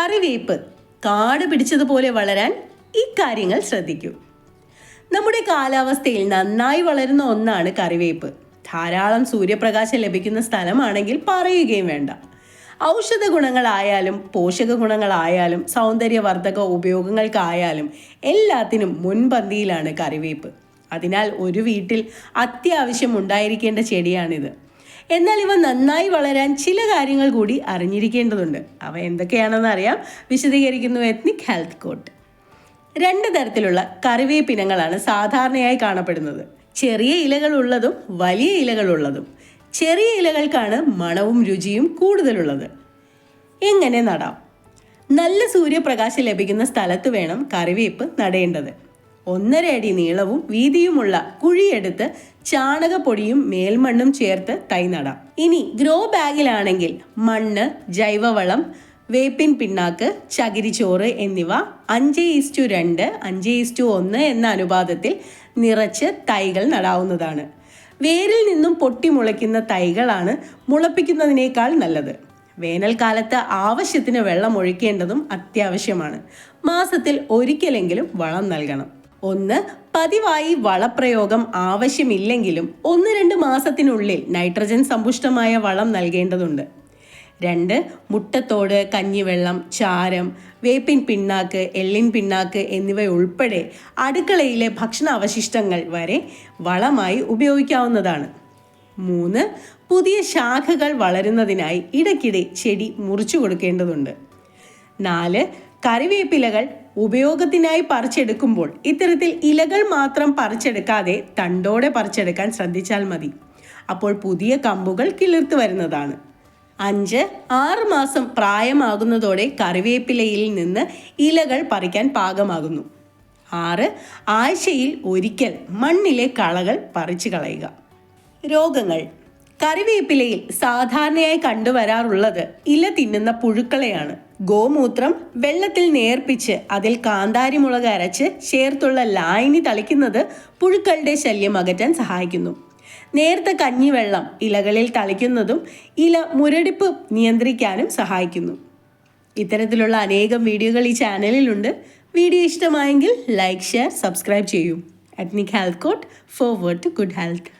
കറിവേപ്പ്. കാട് പിടിച്ചതുപോലെ വളരാൻ ഇക്കാര്യങ്ങൾ ശ്രദ്ധിക്കൂ. നമ്മുടെ കാലാവസ്ഥയിൽ നന്നായി വളരുന്ന ഒന്നാണ് കറിവേപ്പ്. ധാരാളം സൂര്യപ്രകാശം ലഭിക്കുന്ന സ്ഥലമാണെങ്കിൽ പറയുകയും വേണ്ട. ഔഷധ ഗുണങ്ങളായാലും പോഷക ഗുണങ്ങളായാലും സൗന്ദര്യവർദ്ധക ഉപയോഗങ്ങൾക്കായാലും എല്ലാത്തിനും മുൻപന്തിയിലാണ് കറിവേപ്പ്. അതിനാൽ ഒരു വീട്ടിൽ അത്യാവശ്യം ഉണ്ടായിരിക്കേണ്ട ചെടിയാണിത്. എന്നാൽ ഇവ നന്നായി വളരാൻ ചില കാര്യങ്ങൾ കൂടി അറിഞ്ഞിരിക്കേണ്ടതുണ്ട്. അവ എന്തൊക്കെയാണെന്ന് അറിയാം. വിശദീകരിക്കുന്നു എത്നിക് ഹെൽത്ത് കോട്ട് രണ്ട് തരത്തിലുള്ള കറിവേപ്പിനങ്ങളാണ് സാധാരണയായി കാണപ്പെടുന്നത്. ചെറിയ ഇലകളുള്ളതും വലിയ ഇലകളുള്ളതും ചെറിയ ഇലകൾക്കാണ് മണവും രുചിയും കൂടുതലുള്ളത്. എങ്ങനെ നടാം? നല്ല സൂര്യപ്രകാശം ലഭിക്കുന്ന സ്ഥലത്ത് വേണം കറിവേപ്പ് നടേണ്ടത്. ഒന്നര അടി നീളവും വീതിയുമുള്ള കുഴിയെടുത്ത് ചാണകപ്പൊടിയും മേൽമണ്ണും ചേർത്ത് തൈ നടാം. ഇനി ഗ്രോ ബാഗിലാണെങ്കിൽ മണ്ണ് ജൈവവളം വേപ്പിൻ പിണ്ണാക്ക് ചകിരിച്ചോറ് എന്നിവ അഞ്ച് ഈസ്റ്റു രണ്ട് അഞ്ച് ഈസ്റ്റു ഒന്ന് എന്ന അനുപാതത്തിൽ നിറച്ച് തൈകൾ നടാവുന്നതാണ്. വേരിൽ നിന്നും പൊട്ടിമുളയ്ക്കുന്ന തൈകളാണ് മുളപ്പിക്കുന്നതിനേക്കാൾ നല്ലത്. വേനൽക്കാലത്ത് ആവശ്യത്തിന് വെള്ളം ഒഴിക്കേണ്ടതും അത്യാവശ്യമാണ്. മാസത്തിൽ ഒരിക്കലെങ്കിലും വളം നൽകണം. ഒന്ന് പതിവായി വളപ്രയോഗം ആവശ്യമില്ലെങ്കിലും ഒന്ന് രണ്ട് മാസത്തിനുള്ളിൽ നൈട്രജൻ സമ്പുഷ്ടമായ വളം നൽകേണ്ടതുണ്ട്. രണ്ട് മുട്ടത്തോട് കഞ്ഞിവെള്ളം ചാരം വേപ്പിൻ പിണ്ണാക്ക് എള്ളിൻ പിണ്ണാക്ക് എന്നിവ ഉൾപ്പെടെ അടുക്കളയിലെ ഭക്ഷണ അവശിഷ്ടങ്ങൾ വരെ വളമായി ഉപയോഗിക്കാവുന്നതാണ്. മൂന്ന് പുതിയ ശാഖകൾ വളരുന്നതിനായി ഇടയ്ക്കിടെ ചെടി മുറിച്ചു കൊടുക്കേണ്ടതുണ്ട്. നാല് കറിവേപ്പിലകൾ ഉപയോഗത്തിനായി പറിച്ചെടുക്കുമ്പോൾ ഇത്തരത്തിൽ ഇലകൾ മാത്രം പറിച്ചെടുക്കാതെ തണ്ടോടെ പറിച്ചെടുക്കാൻ ശ്രദ്ധിച്ചാൽ മതി. അപ്പോൾ പുതിയ കമ്പുകൾ കിളിർത്തു വരുന്നതാണ്. അഞ്ച് ആറ് മാസം പ്രായമാകുന്നതോടെ കറിവേപ്പിലയിൽ നിന്ന് ഇലകൾ പറിക്കാൻ പാകമാകുന്നു. ആറ് ആഴ്ചയിൽ ഒരിക്കൽ മണ്ണിലെ കളകൾ പറിച്ചു കളയുക. രോഗങ്ങൾ. കറിവേപ്പിലയിൽ സാധാരണയായി കണ്ടുവരാറുള്ളത് ഇല തിന്നുന്ന പുഴുക്കളെയാണ്. ഗോമൂത്രം വെള്ളത്തിൽ നേർപ്പിച്ച് അതിൽ കാന്താരിമുളക് അരച്ച് ചേർത്തുള്ള ലായനി തളിക്കുന്നത് പുഴുക്കളുടെ ശല്യം അകറ്റാൻ സഹായിക്കുന്നു. നേർത്ത കഞ്ഞിവെള്ളം ഇലകളിൽ തളിക്കുന്നതും ഇല മുരടിപ്പ് നിയന്ത്രിക്കാനും സഹായിക്കുന്നു. ഇത്തരത്തിലുള്ള അനേകം വീഡിയോകൾ ഈ ചാനലിലുണ്ട്. വീഡിയോ ഇഷ്ടമായെങ്കിൽ ലൈക്ക് ഷെയർ സബ്സ്ക്രൈബ് ചെയ്യൂ. Ethnic health court forward to good health.